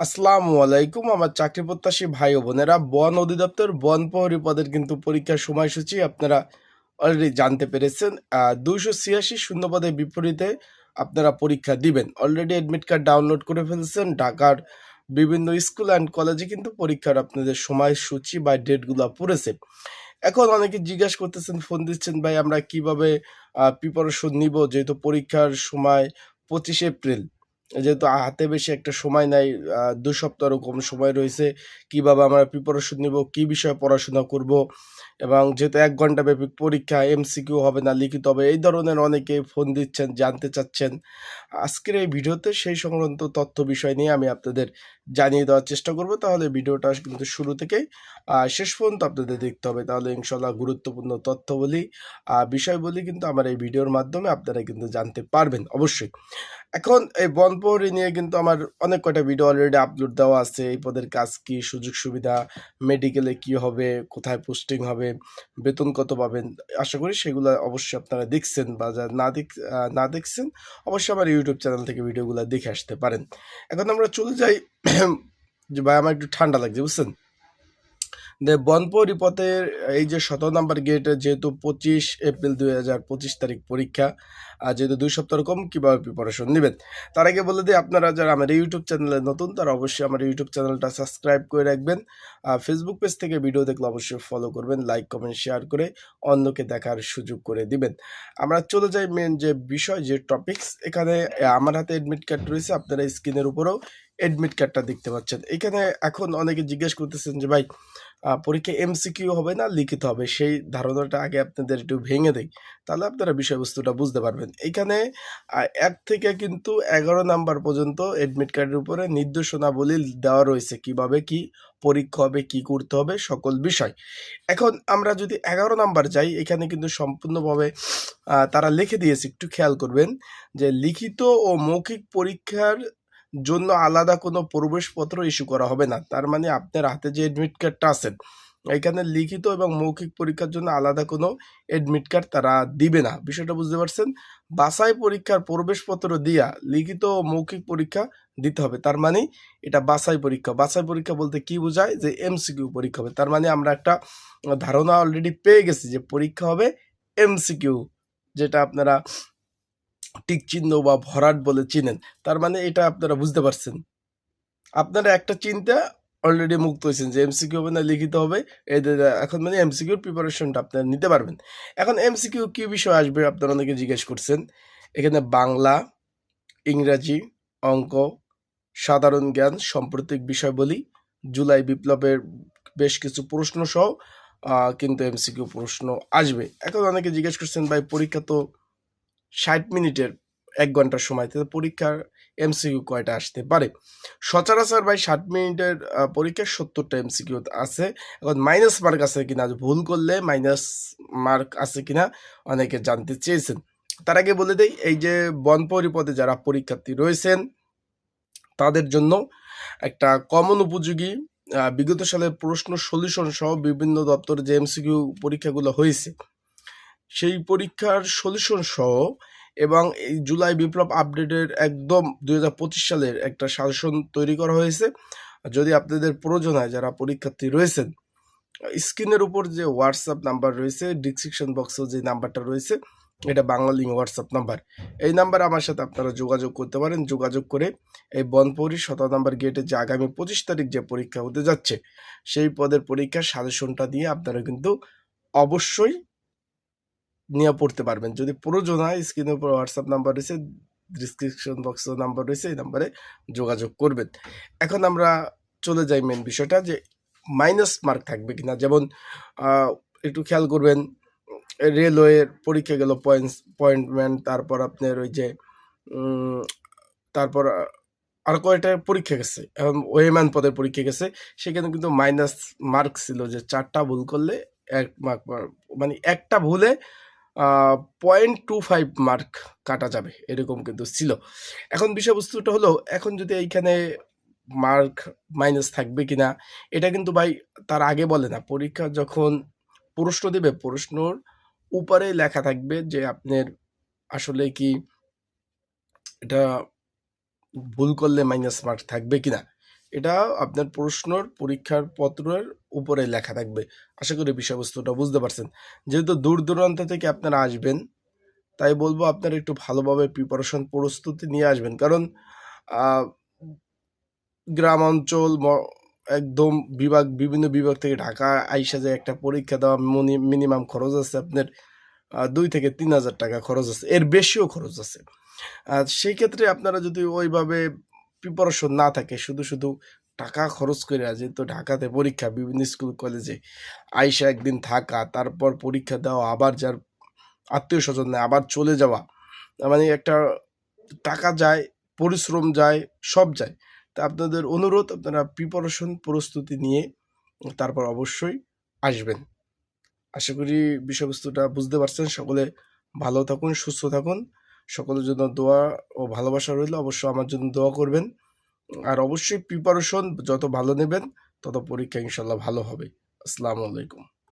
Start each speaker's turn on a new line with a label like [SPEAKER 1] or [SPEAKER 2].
[SPEAKER 1] আসসালামু আলাইকুম, আমার চাকরি প্রত্যাশী ভাই ও বোনেরা। বন অধিদপ্তর, বন প্রহরী পদের কিন্তু পরীক্ষার সময়সূচি আপনারা অলরেডি জানতে পেরেছেন। দুইশো ছিয়াশি শূন্য পদের বিপরীতে আপনারা পরীক্ষা দিবেন। অলরেডি অ্যাডমিট কার্ড ডাউনলোড করে ফেলছেন। ঢাকার বিভিন্ন স্কুল অ্যান্ড কলেজে কিন্তু পরীক্ষার আপনাদের সময়সূচি বা ডেটগুলো পড়েছে। এখন অনেকে জিজ্ঞাসা করতেছেন ফোন দিচ্ছেন, ভাই, আমরা কীভাবে প্রিপারেশন নিব? যেহেতু পরীক্ষার সময় পঁচিশে এপ্রিল। যেহেতু হাতে বেশি একটা সময় নাই দু সপ্তাহেরও কম সময় রয়েছে কীভাবে আমরা প্রিপারেশন নিব কি বিষয়ে পড়াশোনা করব এবং যেহেতু এক ঘণ্টা ব্যাপী পরীক্ষা এমসিকিউ হবে না লিখিত হবে এই ধরনের অনেকে ফোন দিচ্ছেন জানতে চাচ্ছেন। আজকের এই ভিডিওতে সেই সংক্রান্ত তথ্য বিষয় নিয়ে আমি আপনাদের জানিয়ে দেওয়ার চেষ্টা করব। তাহলে ভিডিওটা কিন্তু শুরু আহ, শেষ পর্যন্ত আপনাদের দেখতে হবে। তাহলে ইনশাল্লাহ গুরুত্বপূর্ণ তথ্য বলি বিষয় বলি কিন্তু আমার এই ভিডিওর মাধ্যমে আপনারা কিন্তু জানতে পারবেন অবশ্যই। এখন এই বনপহরি নিয়ে কিন্তু আমার অনেক কয়টা ভিডিও অলরেডি আপলোড দেওয়া আছে। এই পদের কাজ কি, সুযোগ সুবিধা মেডিকেলে কি হবে, কোথায় পোস্টিং হবে, বেতন কত পাবেন? আশা করি সেগুলো অবশ্যই আপনারা দেখছেন বা যারা না দেখ না দেখছেন, অবশ্যই আমার ইউটিউব চ্যানেল থেকে ভিডিওগুলো দেখে আসতে পারেন। এখন আমরা চলে যাই। যে ভাই, আমার একটু ঠান্ডা লাগছে, বুঝছেন? যে বনপহরি পথের এই যে সতেরো নম্বর গেটে যেহেতু পঁচিশ এপ্রিল দুই হাজার পঁচিশ তারিখ পরীক্ষা, আর যেহেতু দুই সপ্তাহ কম কীভাবে প্রিপারেশন নেবেন? তার আগে বলে দিই, আপনারা যারা আমার ইউটিউব চ্যানেলে নতুন, তারা অবশ্যই আমার ইউটিউব চ্যানেলটা সাবস্ক্রাইব করে রাখবেন। আর ফেসবুক পেজ থেকে ভিডিও দেখলে অবশ্যই ফলো করবেন লাইক কমেন্ট শেয়ার করে অন্যকে দেখার সুযোগ করে দিবেন। আমরা চলে যাই মেন যে বিষয়, যে টপিকস এখানে আমার হাতে অ্যাডমিট কার্ড রয়েছে, আপনারা স্ক্রিনের উপরেও অ্যাডমিট কার্ডটা দেখতে পাচ্ছেন। এখানে এখন অনেকে জিজ্ঞেস করতেছেন যে, ভাই পরীক্ষা এমসিকিউ হবে না, লিখিত হবে। সেই ধারণাটা আগে আপনাদের একটু ভেঙে দেই, তাহলে আপনারা বিষয়বস্তুটা বুঝতে পারবেন। এখানে এক থেকে কিন্তু এগারো নাম্বার পর্যন্ত অ্যাডমিট কার্ডের উপরে নির্দেশনাবলী দেওয়া রয়েছে, কীভাবে কি পরীক্ষা হবে, কি করতে হবে, সকল বিষয়। এখন আমরা যদি এগারো নাম্বার যাই, এখানে কিন্তু সম্পূর্ণভাবে তারা লিখে দিয়েছে, একটু খেয়াল করবেন যে লিখিত ও মৌখিক পরীক্ষার জন্য আলাদা কোনো প্রবেশপত্র ইস্যু করা হবে না। তার মানে আপনার হাতে যে এডমিট কার্ডটা আছেন এখানে লিখিত এবং মৌখিক পরীক্ষার জন্য আলাদা কোনো অ্যাডমিট কার্ড তারা দিবে না। বিষয়টা বুঝতে পারছেন? বাসাই পরীক্ষার প্রবেশপত্র দিয়া লিখিত মৌখিক পরীক্ষা দিতে হবে। তার মানে এটা বাসাই পরীক্ষা। বাসাই পরীক্ষা বলতে কি বোঝায়? যে এমসিকিউ পরীক্ষা হবে। তার মানে আমরা একটা ধারণা অলরেডি পেয়ে গেছি যে পরীক্ষা হবে এমসিকিউ যেটা আপনারা টিক চিহ্ন বা ভরাট বলে চিনেন, তার মানে এটা আপনারা বুঝতে পারছেন। আপনারা একটা চিন্তা অলরেডি মুক্ত হয়েছেন যে এমসিকিউ হবে না, লিখিত হবে এদের এখন মানে এমসিকিউর প্রিপারেশনটা আপনারা নিতে পারবেন। এখন এমসিকিউ কী বিষয় আসবে, আপনারা অনেকে জিজ্ঞেস করছেন। এখানে বাংলা, ইংরাজি, অঙ্ক, সাধারণ জ্ঞান সাম্প্রতিক বিষয় বলি, জুলাই বিপ্লবের বেশ কিছু প্রশ্ন সহ কিন্তু এমসিকিউ প্রশ্ন আসবে। এখন অনেকে জিজ্ঞেস করছেন, ভাই, পরীক্ষা তো ষাট মিনিটের এক ঘণ্টার সময় পরীক্ষার এমসিকিউ কয়টা আসতে পারে? সচরাচর ভাই ষাট মিনিটের আহ, পরীক্ষার সত্তরটা এমসিকিউ আছে। এখন মাইনাস মার্ক আছে কিনা ভুল করলে মাইনাস মার্ক আছে কিনা অনেকে জানতে চেয়েছেন। তার আগে বলে দেই এই যে বন পরিপদে যারা পরীক্ষার্থী রয়েছেন তাদের জন্য একটা কমন উপযোগী বিগত সালের প্রশ্ন সলিউশন সহ বিভিন্ন দপ্তরে যে এমসিকিউ পরীক্ষাগুলো হয়েছে সেই পরীক্ষার সলিউশন সহ এবং এই জুলাই বিপ্লব আপডেটের একদম দু হাজার পঁচিশ সালের একটা সাজেশন তৈরি করা হয়েছে। যদি আপনাদের প্রয়োজন হয়, যারা পরীক্ষার্থী রয়েছেন স্ক্রিনের উপর যে হোয়াটসঅ্যাপ নাম্বার রয়েছে ডিসক্রিপশন বক্সে যে নাম্বারটা রয়েছে, এটা বাংলা লিঙ্ক হোয়াটসঅ্যাপ নাম্বার এই নাম্বারে আমার সাথে আপনারা যোগাযোগ করতে পারেন। যোগাযোগ করে এই বনপৌরি শত নাম্বার গেটে যে আগামী পঁচিশ তারিখ যে পরীক্ষা হতে যাচ্ছে, সেই পদের পরীক্ষার সাজেশনটা দিয়ে আপনারা কিন্তু অবশ্যই নিয়ে পড়তে পারবেন। যদি প্রয়োজন হয় স্ক্রিনের উপর হোয়াটসঅ্যাপ নাম্বার রয়েছে ডিসক্রিপশন বক্সের নাম্বার রয়েছে, এই নাম্বারে যোগাযোগ করবেন। এখন আমরা চলে যাই মেন বিষয়টা যে মাইনাস মার্ক থাকবে কিনা। যেমন একটু খেয়াল করবেন রেলওয়ের পরীক্ষা গেল পয়েন্টস পয়েন্টমেন্ট তারপর আপনার ওই যে তারপর আর কয়েকটা পরীক্ষা গেছে। এখন ওয়েম্যান পদের পরীক্ষা গেছে, সেখানে কিন্তু মাইনাস মার্ক ছিল যে, চারটা ভুল করলে এক মার্ক মানে একটা ভুলে পয়েন্ট টু ফাইভ মার্ক কাটা যাবে, এরকম কিন্তু ছিল। এখন বিষয়বস্তুটা হলো, এখন যদি এইখানে মার্ক মাইনাস থাকবে কিনা, এটা কিন্তু ভাই তার আগে বলে না। পরীক্ষা যখন প্রশ্ন দেবে, প্রশ্নর উপরে লেখা থাকবে যে আপনার আসলে কি এটা ভুল করলে মাইনাস মার্ক থাকবে কিনা। এটা আপনার প্রশ্নর, পরীক্ষার পত্রের উপরে লেখা থাকবে। আশা করি বিষয়বস্তুটা বুঝতে পারছেন। যেহেতু দূর দূরান্ত থেকে আপনারা আসবেন, তাই বলব আপনারা একটু ভালোভাবে প্রিপারেশন প্রস্তুতি নিয়ে আসবেন। কারণ গ্রাম অঞ্চল একদম বিভাগ, বিভিন্ন বিভাগ থেকে ঢাকা আইসা যে একটা পরীক্ষা দেওয়া মিনিমাম খরচ আছে আপনার দুই থেকে তিন হাজার টাকা খরচ আছে। এর বেশিও খরচ আছে। আর সেই ক্ষেত্রে আপনারা যদি ওইভাবে প্রিপারেশন না থাকে, শুধু শুধু টাকা খরচ করে যেহেতু ঢাকাতে পরীক্ষা, বিভিন্ন স্কুল, কলেজে আইসা একদিন থাকা, তারপর পরীক্ষা দেওয়া, আবার যার আত্মীয় স্বজন নেই আবার চলে যাওয়া। মানে একটা টাকা যায়, পরিশ্রম যায়, সব যায়। তা আপনাদের অনুরোধ, আপনারা প্রিপারেশন প্রস্তুতি নিয়ে তারপর অবশ্যই আসবেন। আশা করি বিষয়বস্তুটা বুঝতে পারছেন। সকলে ভালো থাকুন, সুস্থ থাকুন। সকলের জন্য দোয়া ও ভালোবাসা রইল। অবশ্যই আমার জন্য দোয়া করবেন। আর অবশ্যই প্রিপারেশন যত ভালো নেবেন, তত পরীক্ষা ইনশাল্লাহ ভালো হবে। আসসালামু আলাইকুম।